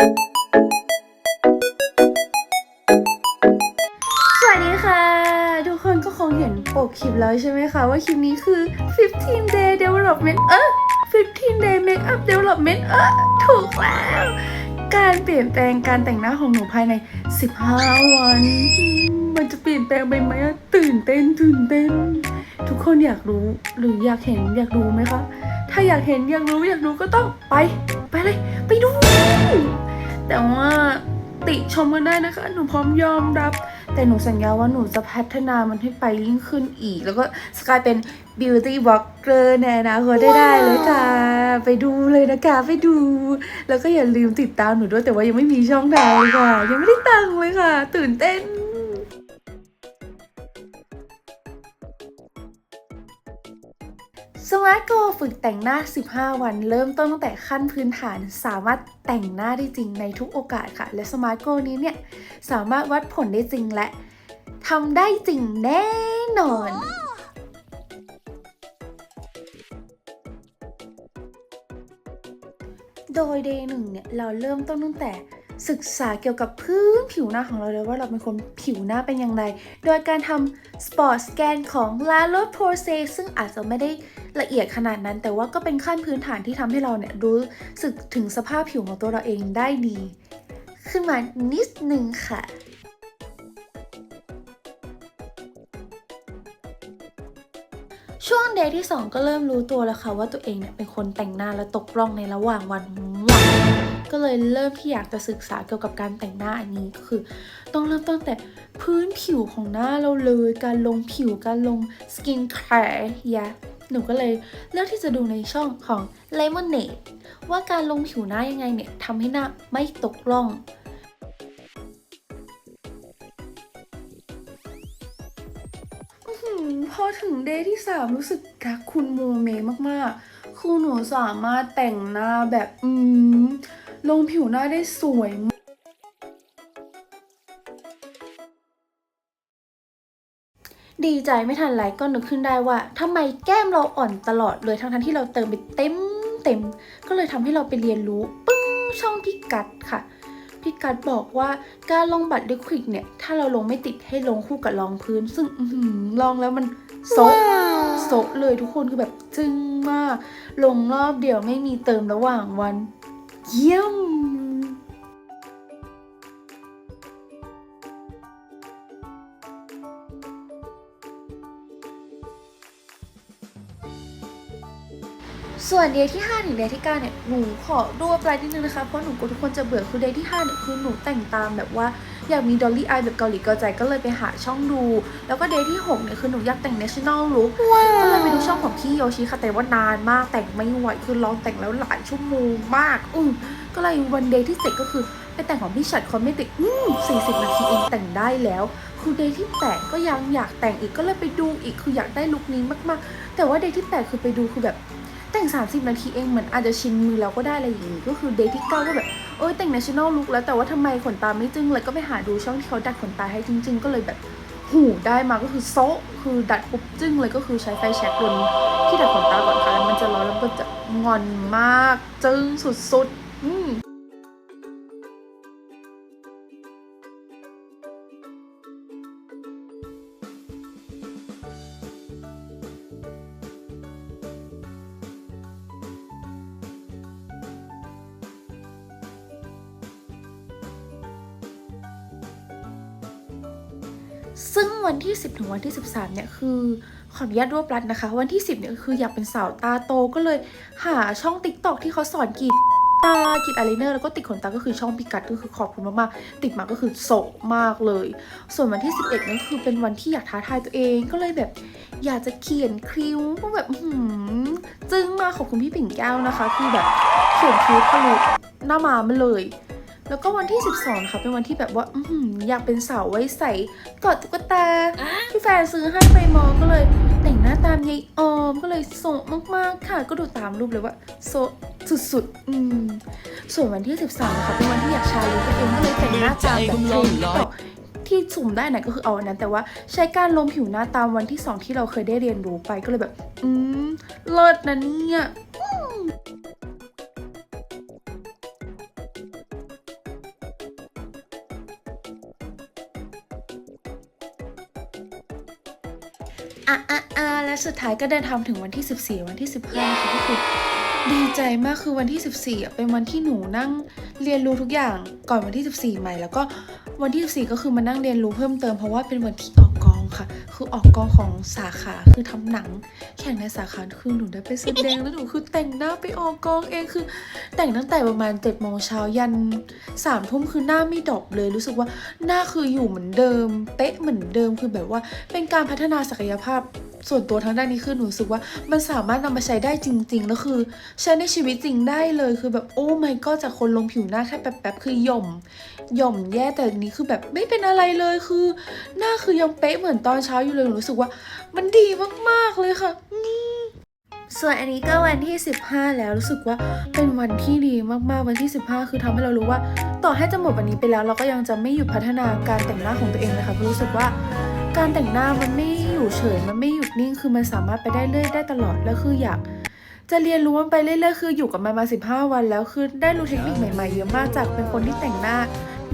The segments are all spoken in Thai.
สวัสดีค่ะ ทุกคนก็คงเห็นปกคลิปแล้วใช่ไหมคะว่าคลิปนี้คือ 15 day development เออ15 day makeup development เออถูกแล้ว การเปลี่ยนแปลงการแต่งหน้าของหนูภายใน 15 วัน มันจะเปลี่ยนแปลงไปไหมตื่นเต้นตื่นเต้น ทุกคนอยากรู้หรืออยากเห็นอยากรู้ไหมคะ ถ้าอยากเห็นอยากรู้อยากรู้ก็ต้องไป ไปเลย ไปดู แต่ว่าติชมกันได้นะคะ หนูพร้อมยอมรับ แต่หนูสัญญาว่าหนูจะพัฒนามันให้ไปยิ่งขึ้นอีก แล้วก็สกลายเป็น beauty blogger ในอนาคตได้ได้เลยค่ะ ไปดูเลยนะคะไปดู แล้วก็อย่าลืมติดตามหนูด้วยแต่ว่ายังไม่มีช่องทางเลยค่ะ ยังไม่ได้ตังค์เลยค่ะ ตื่นเต้น สมาร์ทโกฝึกแต่งหน้า 15 วัน เริ่มต้นตั้งแต่ขั้นพื้นฐาน สามารถแต่งหน้าได้จริงในทุกโอกาสค่ะ และสมาร์ทโกนี้เนี่ย สามารถวัดผลได้จริงและทำได้จริงแน่นอนโดย day หนึ่งเนี่ย เราเริ่มต้นตั้งแต่ ศึกษาเกี่ยวกับพื้นผิวหน้าของเราเลยว่าเราเป็นคนผิวหน้าเป็นอย่างไร โดยการทำ spot scan ของ La r o c h Posay ซึ่งอาจจะไม่ได้ละเอียดขนาดนั้น แต่ว่าก็เป็นขั้นพื้นฐานที่ทำให้เราเนี่ยรู้สึกถึงสภาพผิวของตัวเราเองได้ดี ขึ้นมานิดนึงค่ะช่วงเดย์ที่ 2 ก็เริ่มรู้ตัวแล้วค่ะว่าตัวเองเนี่ยเป็นคนแต่งหน้าและตกร่องในระหว่างวันม ก็เลยเริ่มที่อยากจะศึกษาเกี่ยวกับการแต่งหน้าอันนี้ก็คือ ต้องเริ่มต้นแต่พื้นผิวของหน้าเราเลย การลงผิวการลงสกินแคร์ยะหนูก็เลยเลือกที่จะดูในช่องของ Lemonade ว่าการลงผิวหน้ายังไงเนี่ยทำให้หน้าไม่ตกร่องพอถึงเดย์ที่ 3 รู้สึกรักคุณโมเมมากๆ คือหนูสามารถแต่งหน้าแบบ อืม ลงผิวหน้าได้สวยมากดีใจไม่ทันไรก็นึกขึ้นได้ว่าทำไมแก้มเราอ่อนตลอดเลยทั้งๆที่เราเติมไปเต็มเต็ม ก็เลยทำให้เราไปเรียนรู้ปึ้งช่องพิกัดค่ะพี่กัดบอกว่าการลงบัตรลิควิดเนี่ย ถ้าเราลงไม่ติดให้ลงคู่กับรองพื้น ซึ่งอื้อหือลองแล้วมันโซะโซะเลยทุกคนคือแบบจึ้งมาก ลงรอบเดียวไม่มีเติมระหว่างวัน เยี่ยมส่วนเดย์ที่5ถึงเดย์ที่9เนี่ยหนูขอรวบรายนิดนึงนะคะเพราะหนูกลัวทุกคนจะเบื่อคือเดย์ที่5เนี่ยคือหนูแต่งตามแบบว่า อยากมีดอลลี่อายแบบเกาหลีเกาใจก็เลยไปหาช่องดู แล้วก็เดย์ที่ 6 เนี่ย คือหนูอยากแต่ง national look ก็เลยไปดูช่องของพี่โยชิค่ะแต่ว่านานมากแต่งไม่ไหวคือลองแต่งแล้วหลายชั่วโมงมาก อืมก็เลยวันเดย์ที่7ก็คือไปแต่งของพี่ฉัดคอนไม่ติดอืม40นาทีเองแต่งได้แล้วคือเดย์ที่8ก็ยังอยากแต่งอีกก็เลยไปดูอีกคืออยากได้ลุคนี้มากๆ แต่ว่าเดย์ที่8คือไปดูคือแบบ แต่ง 30 นาทีเองเหมือนอาจจะชินมือแล้วก็ได้อะไรอย่างนี้ ก็คือเดย์ที่เก้าก็แบบเออแต่ง national look แล้วแต่ว่าทำไมขนตาไม่จึ้งเลยก็ไปหาดูช่องที่เขาดัดขนตาให้จริง ๆ ก็เลยแบบหูได้มาก็คือโซะคือดัดปุ๊บจึ้งเลยก็คือใช้ไฟแช็กลนที่ดัดขนตาก่อนค่ะแล้วมันจะร้อนแล้วก็จะงอนมาก จึ้งสุดๆอืม ซึ่งวันที่ 10 ถึงวันที่ 13 เนี่ยคือขออนุญาตรวบรัดนะคะ วันที่ 10 เนี่ยคืออยากเป็นสาวตาโตก็เลยหาช่อง t ิ k t o k ที่เขาสอนกีดตากีดอายไลเนอร์แล้วก็ติดขนตาก็คือช่องพิกัดก็คือขอบคุณมากๆ ติดมาก็คือโศกมากเลย ส่วนวันที่ 11เนี่ยคือเป็นวันที่อยากท้าทายตัวเองก็เลยแบบอยากจะเขียนคิ้วก็แบบหืมจึ้งมากขอบคุณพี่ปิ่นแก้วนะคะคือแบบเขียนคิ้วทะลุหน้ามามาเลย แล้วก็วันที่ 12นะคะเป็นวันที่แบบว่า อื้อหืออยากเป็นสาวไว้ใสกอดตุ๊กตาที่แฟนซื้อให้ไปมอก็เลย แต่งหน้าตามยายออมก็เลยโซะมากๆค่ะ ก็ดูตามรูปเลยว่าโซะสุดๆ อืม ส่วนวันที่13นะคะเป็นวันที่อยากชาเลนจ์ตัวเองก็เลยแต่งหน้าตามแบบเทรนด์ต่อที่สุ่มได้ไหนก็คือเอาอันนั้น แต่ว่าใช้การลงผิวหน้าตามวันที่ 2 ที่เราเคยได้เรียนรู้ไปก็เลยแบบ อืมเลิศนะเนี่ย อะอะอะและสุดท้ายก็เดินทางถึงวันที่ 14 วันที่ 15ค่ะก็คือดีใจมากคือวันที่ 14อะเป็นวันที่หนูนั่งเรียนรู้ทุกอย่างก่อนวันที่ 14 ใหม่ แล้วก็วันที่ 14 ก็คือมานั่งเรียนรู้เพิ่มเติมเพราะว่าเป็นวันที่ออกกอง คือออกกองของสาขาคือทำหนัง แข่งในสาขาคือหนูได้ไปแสดงแล้วหนูคือแต่งหน้าไปออกกองเองคือ แต่งตั้งแต่ประมาณเจ็ดโมงเช้ายันสามทุ่มคือหน้าไม่ดรอปเลยรู้สึกว่าหน้าคืออยู่เหมือนเดิม เป๊ะเหมือนเดิมคือแบบว่าเป็นการพัฒนาศักยภาพ ส่วนตัวทางด้านนี้คือหนูรู้สึกว่ามันสามารถนำมาใช้ได้จริงๆแล้วคือใช้ในชีวิตจริงได้เลยคือแบบโอ้ไม่ก็จากคนลงผิวหน้าแค่แป๊บๆคือหย่อมหย่อมแย่แต่นี้คือแบบไม่เป็นอะไรเลยคือ หน้าคือยังเป๊ะเหมือนตอนเช้าอยู่เลยหนูรู้สึกว่า มันดีมากๆเลยค่ะส่วนอันนี้ก็วันที่ 15 แล้วรู้สึกว่าเป็นวันที่ดีมากๆวันที่ 15 คือทำให้เรารู้ว่า ต่อให้จะหมดวันนี้ไปแล้ว เราก็ยังจะไม่หยุดพัฒนาการแต่งหน้าของตัวเองเลยค่ะเพราะรู้สึกว่าการแต่งหน้ามันไม่ อยู่เฉยมันไม่หยุดนิ่งคือมันสามารถไปได้เรื่อยได้ตลอดแล้วคืออยาก จะเรียนรู้มันไปเรื่อยๆคืออยู่กับมันมา 15 วันแล้วคือได้รู้เทคนิคใหม่ๆเยอะมากจากเป็นคนที่แต่งหน้า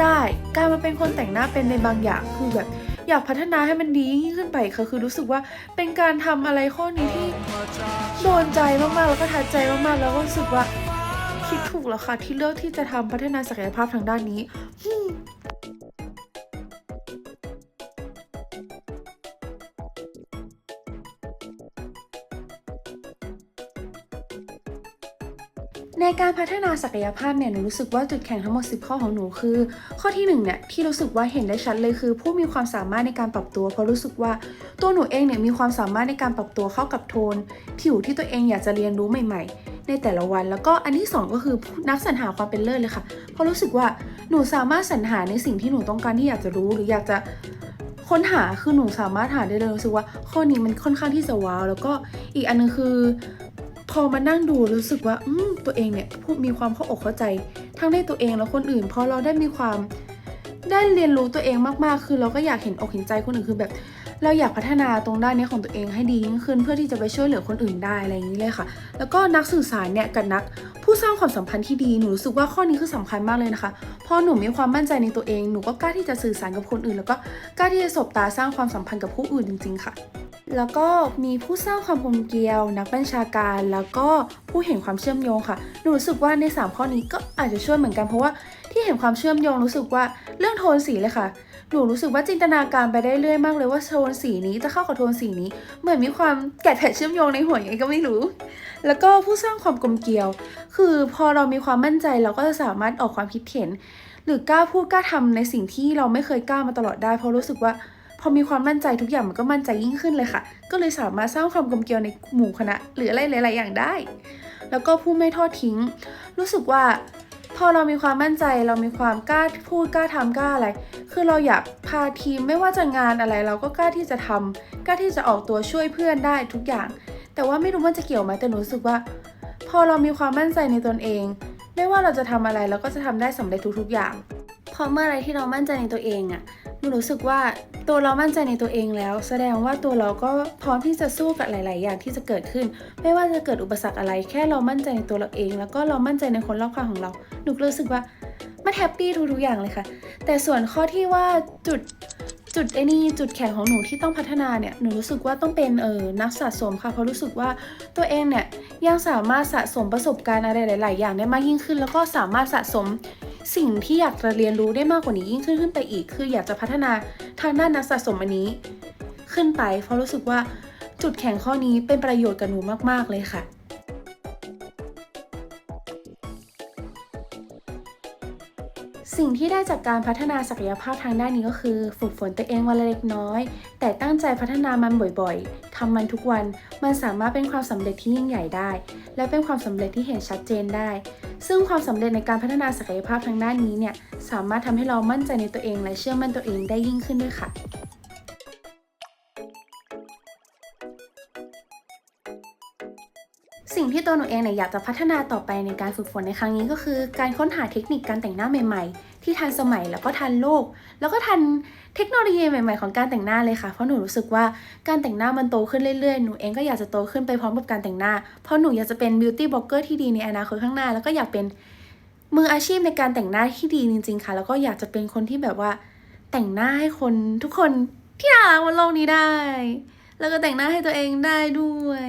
ได้การมาเป็นคนแต่งหน้าเป็นในบางอย่างคือแบบอยากพัฒนาให้มันดียิ่งขึ้นไปค่ะคือรู้สึกว่าเป็นการทำอะไรข้อนี้ที่โดนใจมากๆแล้วก็ทัดใจมากๆแล้วก็รู้สึกว่าคิดถูกแล้วค่ะที่เลือกที่จะทำพัฒนาศักยภาพทางด้านนี้ ในการพัฒนาศักยภาพเนี่ยหนูรู้สึกว่าจุดแข็งทั้งหมด 10 ข้อของหนูคือ ข้อที่1เนี่ยที่รู้สึกว่าเห็นได้ชัดเลยคือ ผู้มีความสามารถในการปรับตัว เพราะรู้สึกว่าตัวหนูเองเนี่ยมีความสามารถในการปรับตัวเข้ากับโทน ผิวที่ตัวเองอยากจะเรียนรู้ใหม่ ๆในแต่ละวันแล้วก็อันที่สองก็คือนักสรรหาความเป็นเลิศเลยค่ะ เพราะรู้สึกว่าหนูสามารถสรรหาในสิ่งที่หนูต้องการที่อยากจะรู้ หรืออยากจะค้นหาคือหนูสามารถหาได้เลยรู้สึกว่า ข้อนี้มันค่อนข้างที่จะว้าว แล้วก็อีกอันนึงคือ พอมานั่งดูรู้สึกว่า อืมตัวเองเนี่ยผู้มีความเข้าอกเข้าใจ ทั้งในตัวเองและคนอื่น พอเราได้มีความได้เรียนรู้ตัวเองมากๆ คือเราก็อยากเห็นอกเห็นใจคนอื่นคือแบบ เราอยากพัฒนาตรงด้านนี้ของตัวเองให้ดียิ่งขึ้น เพื่อที่จะไปช่วยเหลือคนอื่นได้อะไรอย่างนี้เลยค่ะ แล้วก็นักสื่อสารเนี่ยกับนักผู้สร้างความสัมพันธ์ที่ดีหนูรู้สึกว่าข้อนี้คือสำคัญมากเลยนะคะพอหนูมีความมั่นใจในตัวเองหนูก็กล้าที่จะสื่อสารกับคนอื่น แล้วก็กล้าที่จะสบตาสร้างความสัมพันธ์กับผู้อื่นจริง ๆ ค่ะ แล้วก็มีผู้สร้างความกลมเกลียว นักบัญชาการ แล้วก็ผู้เห็นความเชื่อมโยงค่ะหนูรู้สึกว่าใน 3 ข้อนี้ก็อาจจะช่วยเหมือนกันเพราะว่าที่เห็นความเชื่อมโยงรู้สึกว่าเรื่องโทนสีเลยค่ะหนูรู้สึกว่าจินตนาการไปได้เรื่อยมากเลยว่าโทนสีนี้จะเข้ากับโทนสีนี้ เหมือนมีความแกะแผดเชื่อมโยงในหัวยังไงก็ไม่รู้ แล้วก็ผู้สร้างความกลมเกลียว คือพอเรามีความมั่นใจเราก็จะสามารถออกความคิดเห็น หรือกล้าพูดกล้าทำในสิ่งที่เราไม่เคยกล้ามาตลอดได้เพราะรู้สึกว่า อมีความมั่นใจทุกอย่างมันก็มั่นใจยิ่งขึ้นเลยค่ะ ก็เลยสามารถสร้างความกลมเกลียวในหมู่คณะ หรืออะไรหลาย ๆ อย่างได้ แล้วก็ผู้ไม่ทอดทิ้ง รู้สึกว่าพอเรามีความมั่นใจเรามีความกล้าพูดกล้าทำกล้าอะไร คือเราอยากพาทีมไม่ว่าจะงานอะไรเราก็กล้าที่จะทำกล้าที่จะออกตัวช่วยเพื่อนได้ทุกอย่าง แต่ว่าไม่รู้มันจะเกี่ยวไหมแต่หนูรู้สึกว่า พอเรามีความมั่นใจในตนเอง ไม่ว่าเราจะทำอะไรเราก็จะทำได้สำเร็จทุกๆอย่างพอเมื่อไรที่เรามั่นใจในตัวเองอะห นูรู้สึกว่าตัวเรามั่นใจในตัวเองแล้ว แสดงว่าตัวเราก็พร้อมที่จะสู้กับหลาย ๆ อย่างที่จะเกิดขึ้น ไม่ว่าจะเกิดอุปสรรคอะไร แค่เรามั่นใจในตัวเราเอง แล้วก็เรามั่นใจในคนรอบข้างของเรา หนูรู้สึกว่ามันแฮปปี้ทุก ๆ อย่างเลยค่ะ แต่ส่วนข้อที่ว่าจุดจุดไอ้นี่จุดแข็งของหนูที่ต้องพัฒนาเนี่ยหนูรู้สึกว่าต้องเป็นเออนักสะสมค่ะเพราะรู้สึกว่าตัวเองเนี่ยยังสามารถสะสมประสบการณ์อะไรหลาย ๆ อย่างได้มากยิ่งขึ้น แล้วก็สามารถสะสม สิ่งที่อยากจะเรียนรู้ได้มากกว่านี้ยิ่งขึ้นขึ้นไปอีก คืออยากจะพัฒนาทางด้านนักสะสมอันนี้ ขึ้นไปเพราะรู้สึกว่าจุดแข็งข้อนี้เป็นประโยชน์กับหนูมาก ๆ เลยค่ะสิ่งที่ได้จากการพัฒนาศักยภาพทางด้านนี้ก็คือ ฝึกฝนตัวเองวันละเล็กน้อย แต่ตั้งใจพัฒนามันบ่อยๆทำมันทุกวัน มันสามารถเป็นความสำเร็จที่ยิ่งใหญ่ได้ และเป็นความสำเร็จที่เห็นชัดเจนได้ ซึ่งความสำเร็จในการพัฒนาศักยภาพทางด้านนี้เนี่ยสามารถทำให้เรามั่นใจในตัวเอง และเชื่อมั่นตัวเองได้ยิ่งขึ้นด้วยค่ะสิ่งที่ตัวหนูเองเนี่ยอยากจะพัฒนาต่อไปในการฝึกฝนในครั้งนี้ก็คือ การค้นหาเทคนิคการแต่งหน้าใหม่ๆ ที่ทันสมัยแล้วก็ทันโลก แล้วก็ทันเทคโนโลยีใหม่ๆของการแต่งหน้าเลยค่ะ เพราะหนูรู้สึกว่าการแต่งหน้ามันโตขึ้นเรื่อยๆ หนูเองก็อยากจะโตขึ้นไปพร้อมกับการแต่งหน้า เพราะหนูอยากจะเป็นบิวตี้บล็อกเกอร์ที่ดีในอนาคตข้างหน้า แล้วก็อยากเป็นมืออาชีพในการแต่งหน้าที่ดีจริง ๆ ค่ะ แล้วก็อยากจะเป็นคนที่แบบว่า แต่งหน้าให้คนทุกคนที่น่ารักบนโลกนี้ได้ แล้วก็แต่งหน้าให้ตัวเองได้ด้วย